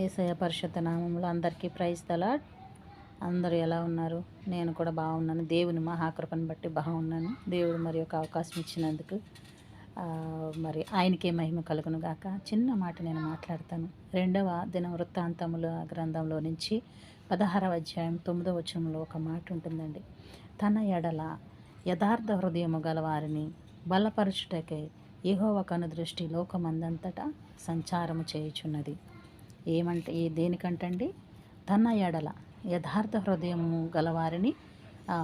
ఏసయ పరిషత్ నామంలో అందరికీ ప్రైజ్ తలాడ్ అందరూ ఎలా ఉన్నారు? నేను కూడా బాగున్నాను. దేవుని మహాకృపను బట్టి బాగున్నాను. దేవుడు మరి ఒక అవకాశం ఇచ్చినందుకు మరి ఆయనకే మహిమ కలుగును గాక. చిన్న మాట నేను మాట్లాడతాను. రెండవ దిన వృత్తాంతముల గ్రంథంలో నుంచి పదహారవ అధ్యాయం తొమ్మిదవ వచనంలో ఒక మాట ఉంటుందండి. తన ఎడల యథార్థ హృదయము గలవారిని బలపరచుటకే ఏహో కను దృష్టి లోకమందంతటా సంచారము చేయుచున్నది. ఏమంటే ఏ దేనికంటండి? తన ఎడల యథార్థ హృదయము గలవారిని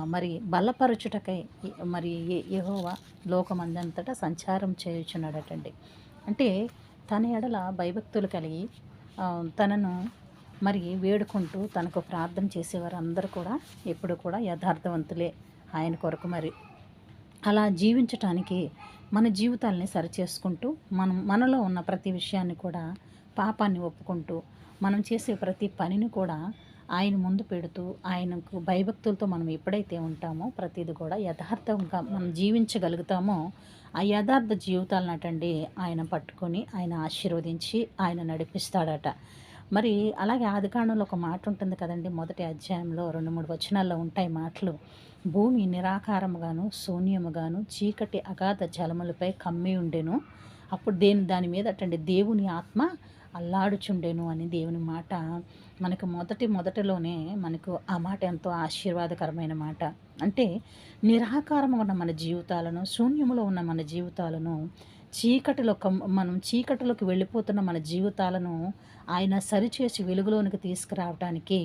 మరి బలపరచుటకై మరి యహోవ లోకమందంతటా సంచారం చేయుచున్నాడటండి. అంటే తన ఎడల భయభక్తులు కలిగి తనను మరి వేడుకుంటూ తనకు ప్రార్థన చేసేవారందరూ కూడా ఎప్పుడు కూడా యథార్థవంతులే ఆయన కొరకు మరి. అలా జీవించటానికి మన జీవితాల్ని సరిచేసుకుంటూ మనం మనలో ఉన్న ప్రతి విషయాన్ని కూడా పాపాన్ని ఒప్పుకుంటూ మనం చేసే ప్రతి పనిని కూడా ఆయన ముందు పెడుతూ ఆయనకు భయభక్తులతో మనం ఎప్పుడైతే ఉంటామో ప్రతిది కూడా యథార్థంగా మనం జీవించగలుగుతామో ఆ యథార్థ జీవితాలను అటండి ఆయన పట్టుకొని ఆయన ఆశీర్వదించి ఆయన నడిపిస్తాడట. మరి అలాగే ఆదికాండంలో ఒక మాట ఉంటుంది కదండి మొదటి అధ్యాయంలో రెండు మూడు వచనాల్లో ఉంటాయి మాటలు. భూమి నిరాకారముగాను శూన్యముగాను చీకటి అగాధ జలములపై కమ్మి ఉండెను. అప్పుడు దేని దాని మీద అటండి దేవుని ఆత్మ అల్లాడుచుండెను అని దేవుని మాట మనకు మొదటి మొదటిలోనే మనకు ఆ మాట ఎంతో ఆశీర్వాదకరమైన మాట. అంటే నిరాకారముగా ఉన్న మన జీవితాలను శూన్యములో ఉన్న మన జీవితాలను చీకటిలో మనం చీకటిలోకి వెళ్ళిపోతున్న మన జీవితాలను ఆయన సరిచేసి వెలుగులోనికి తీసుకురావడానికి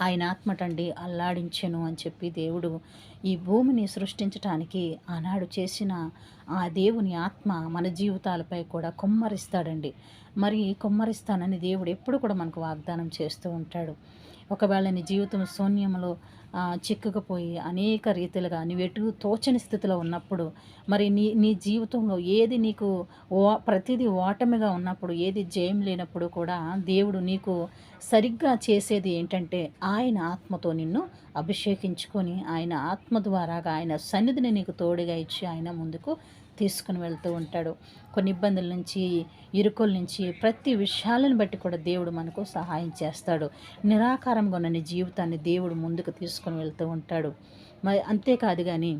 ఆయన ఆత్మటండి అల్లాడించెను అని చెప్పి దేవుడు ఈ భూమిని సృష్టించటానికి ఆనాడు చేసిన ఆ దేవుని ఆత్మ మన జీవితాలపై కూడా కుమ్మరిస్తాడండి. మరి కుమ్మరిస్తానని దేవుడు ఎప్పుడు కూడా మనకు వాగ్దానం చేస్తూ ఉంటాడు. ఒకవేళ నీ జీవితం శూన్యంలో చిక్కుకుపోయి అనేక రీతిలుగా నువ్వెటు తోచని స్థితిలో ఉన్నప్పుడు మరి నీ నీ జీవితంలో ఏది నీకు ఓ ప్రతిదీ ఓటమిగా ఉన్నప్పుడు ఏది జయం లేనప్పుడు కూడా దేవుడు నీకు సరిగ్గా చేసేది ఏంటంటే ఆయన ఆత్మతో నిన్ను అభిషేకించుకొని ఆయన ఆత్మ ద్వారాగా ఆయన సన్నిధిని నీకు తోడుగా ఇచ్చి ఆయన ముందుకు తీసుకుని వెళ్తూ ఉంటాడు. కొన్ని ఇబ్బందుల నుంచి ఇరుకుల నుంచి ప్రతి విషయాలను బట్టి కూడా దేవుడు మనకు సహాయం చేస్తాడు. నిరాకారంగా ఉన్న నీ జీవితాన్ని దేవుడు ముందుకు తీసుకుని వెళ్తూ ఉంటాడు. మరి అంతేకాదు కానీ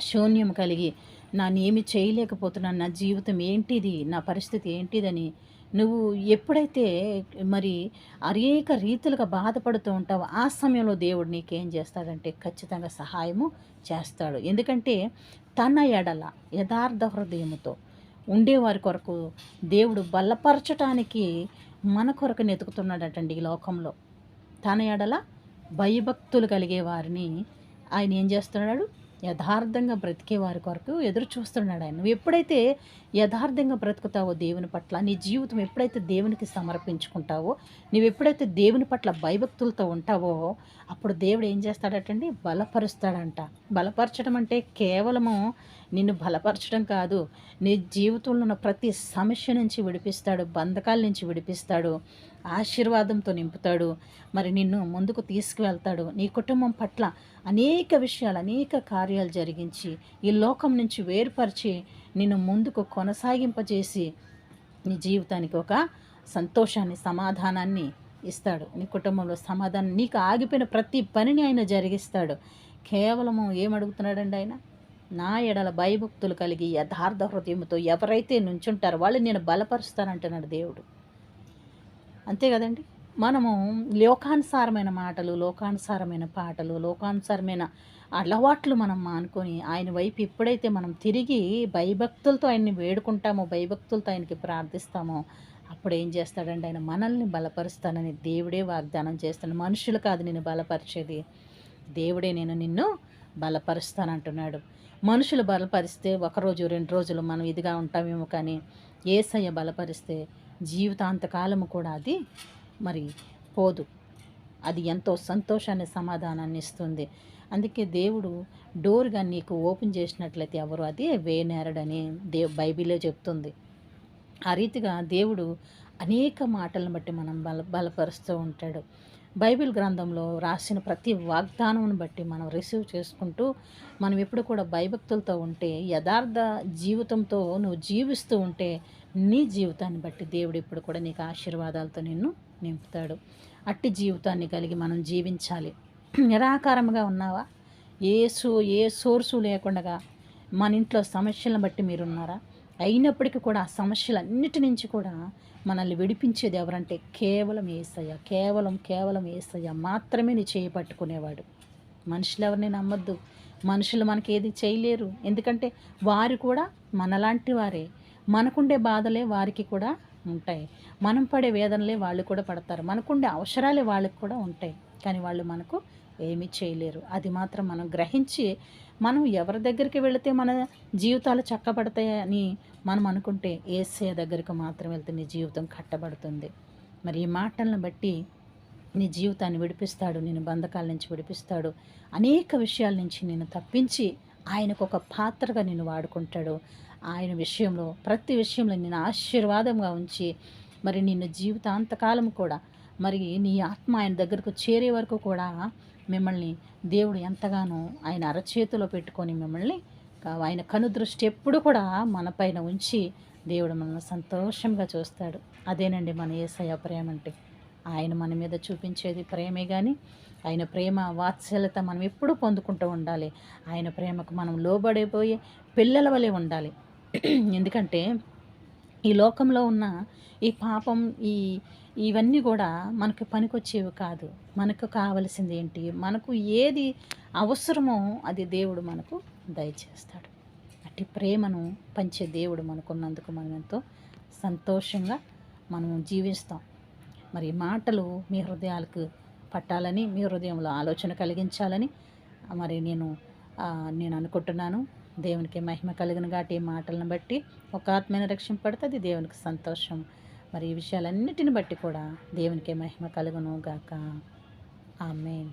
శూన్యం కలిగి నానేమి ఏమి చేయలేకపోతున్నాను నా జీవితం ఏంటిది నా పరిస్థితి ఏంటిదని నువ్వు ఎప్పుడైతే మరి అనేక రీతులుగా బాధపడుతూ ఉంటావో ఆ సమయంలో దేవుడు నీకేం చేస్తాడంటే ఖచ్చితంగా సహాయము చేస్తాడు. ఎందుకంటే తన ఎడల యథార్థ హృదయముతో ఉండేవారి కొరకు దేవుడు బలపరచటానికి మన కొరకు నెతుకుతున్నాడటండి ఈ లోకంలో. తన ఎడల భయభక్తులు కలిగే వారిని ఆయన ఏం చేస్తున్నాడు? యథార్థంగా బ్రతికే వారి కొరకు ఎదురు చూస్తున్నాడు ఆయన. నువ్వు ఎప్పుడైతే యథార్థంగా బ్రతుకుతావో దేవుని పట్ల నీ జీవితం ఎప్పుడైతే దేవునికి సమర్పించుకుంటావో నువ్వు ఎప్పుడైతే దేవుని పట్ల భయభక్తులతో ఉంటావో అప్పుడు దేవుడు ఏం చేస్తాడటండి? బలపరుస్తాడంట. బలపరచడం అంటే కేవలము నిన్ను బలపరచడం కాదు నీ జీవితంలో ఉన్న ప్రతి సమస్య నుంచి విడిపిస్తాడు బంధకాల నుంచి విడిపిస్తాడు ఆశీర్వాదంతో నింపుతాడు. మరి నిన్ను ముందుకు తీసుకువెళ్తాడు. నీ కుటుంబం పట్ల అనేక విషయాలు అనేక కార్యాలు జరిగించి ఈ లోకం నుంచి వేరుపరిచి నిన్ను ముందుకు కొనసాగింపజేసి నీ జీవితానికి ఒక సంతోషాన్ని సమాధానాన్ని ఇస్తాడు. నీ కుటుంబంలో సమాధానం నీకు ఆగిపోయిన ప్రతి పనిని ఆయన జరిగిస్తాడు. కేవలము ఏమడుగుతున్నాడండి ఆయన? నా ఎడల భయభక్తులు కలిగి యథార్థ హృదయంతో ఎవరైతే నుంచుంటారో వాళ్ళు నేను బలపరుస్తానంటున్నాడు దేవుడు. అంతే కదండి. మనము లోకానుసారమైన మాటలు లోకానుసారమైన పాటలు లోకానుసారమైన అలవాట్లు మనం మానుకొని ఆయన వైపు ఎప్పుడైతే మనం తిరిగి భయభక్తులతో ఆయన్ని వేడుకుంటామో భయభక్తులతో ఆయనకి ప్రార్థిస్తామో అప్పుడు ఏం చేస్తాడండి ఆయన? మనల్ని బలపరుస్తానని దేవుడే వాగ్దానం చేస్తాను మనుషులు కాదు నేను బలపరిచేది. దేవుడే నేను నిన్ను బలపరుస్తానంటున్నాడు. మనుషులు బలపరిస్తే ఒకరోజు రెండు రోజులు మనం ఇదిగా ఉంటామేమో కానీ ఏసయ్య బలపరిస్తే జీవితాంతకాలము కూడా అది మరి పోదు. అది ఎంతో సంతోషాన్ని సమాధానాన్ని ఇస్తుంది. అందుకే దేవుడు డోర్గా నీకు ఓపెన్ చేసినట్లయితే ఎవరు అది వేనేరడని దేవ్ బైబిలే చెప్తుంది. ఆ రీతిగా దేవుడు అనేక మాటలను బట్టి మనం బల బలపరుస్తూ ఉంటాడు. బైబిల్ గ్రంథంలో రాసిన ప్రతి వాగ్దానమును బట్టి మనం రిసీవ్ చేసుకుంటూ మనం ఎప్పుడు కూడా భయభక్తులతో ఉంటే యథార్థ జీవితంతో నువ్వు జీవిస్తూ ఉంటే నీ జీవితాన్ని బట్టి దేవుడు ఇప్పుడు కూడా నీకు ఆశీర్వాదాలతో నిన్ను నింపుతాడు. అట్టి జీవితాన్ని కలిగి మనం జీవించాలి. నిరాకారంగా ఉన్నావా? ఏ సో ఏ సోర్సు లేకుండా మన ఇంట్లో సమస్యలను బట్టి మీరున్నారా? అయినప్పటికీ కూడా ఆ సమస్యలన్నిటి నుంచి కూడా మనల్ని విడిపించేది ఎవరంటే కేవలం ఏసయ్య. కేవలం కేవలం ఏసయ్య మాత్రమే నీ చేపట్టుకునేవాడు మనుషులు ఎవరిని నమ్మద్దు. మనుషులు మనకి ఏది చేయలేరు. ఎందుకంటే వారు కూడా మనలాంటి వారే. మనకుండే బాధలే వారికి కూడా ఉంటాయి. మనం పడే వేదనలే వాళ్ళు కూడా పడతారు. మనకుండే అవసరాలే వాళ్ళకి కూడా ఉంటాయి. కానీ వాళ్ళు మనకు ఏమీ చేయలేరు. అది మాత్రం మనం గ్రహించి మనం ఎవరి దగ్గరికి వెళితే మన జీవితాలు చక్కబడతాయని మనం అనుకుంటే ఏసే దగ్గరికి మాత్రం వెళ్తే నీ జీవితం కట్టబడుతుంది. మరి ఈ మాటలను బట్టి నీ జీవితాన్ని విడిపిస్తాడు నేను బంధకాల నుంచి విడిపిస్తాడు. అనేక విషయాల నుంచి నేను తప్పించి ఆయనకు ఒక పాత్రగా నేను వాడుకుంటాడు. ఆయన విషయంలో ప్రతి విషయంలో నేను ఆశీర్వాదంగా ఉంచి మరి నిన్ను జీవితాంతకాలం కూడా మరి నీ ఆత్మ ఆయన దగ్గరకు చేరే వరకు కూడా మిమ్మల్ని దేవుడు ఎంతగానో ఆయన అరచేతిలో పెట్టుకొని మిమ్మల్ని ఆయన కనుదృష్టి ఎప్పుడు కూడా మన పైన ఉంచి దేవుడు మనల్ని సంతోషంగా చూస్తాడు. అదేనండి మన ఏసయ ప్రేమ అంటే. ఆయన మన మీద చూపించేది ప్రేమే కానీ ఆయన ప్రేమ వాత్సల్యత మనం ఎప్పుడూ పొందుకుంటూ ఉండాలి. ఆయన ప్రేమకు మనం లోబడిపోయే పిల్లల వలె ఉండాలి. ఎందుకంటే ఈ లోకంలో ఉన్న ఈ పాపం ఈ ఇవన్నీ కూడా మనకు పనికొచ్చేవి కాదు. మనకు కావలసింది ఏంటి? మనకు ఏది అవసరమో అది దేవుడు మనకు దయచేస్తాడు. అట్టి ప్రేమను పంచే దేవుడు మనకున్నందుకు మనం ఎంతో సంతోషంగా మనం జీవిస్తాం. మరి మాటలు మీ హృదయాలకు పట్టాలని మీ హృదయంలో ఆలోచన కలిగించాలని మరి నేను నేను అనుకుంటున్నాను. దేవునికి మహిమ కలిగిన కాబట్టి ఈ మాటలను బట్టి ఒక ఆత్మైన రక్షింపడితే అది దేవునికి సంతోషం. మరి ఈ విషయాలన్నిటిని బట్టి కూడా దేవునికి మహిమ కలుగును గాక. ఆమె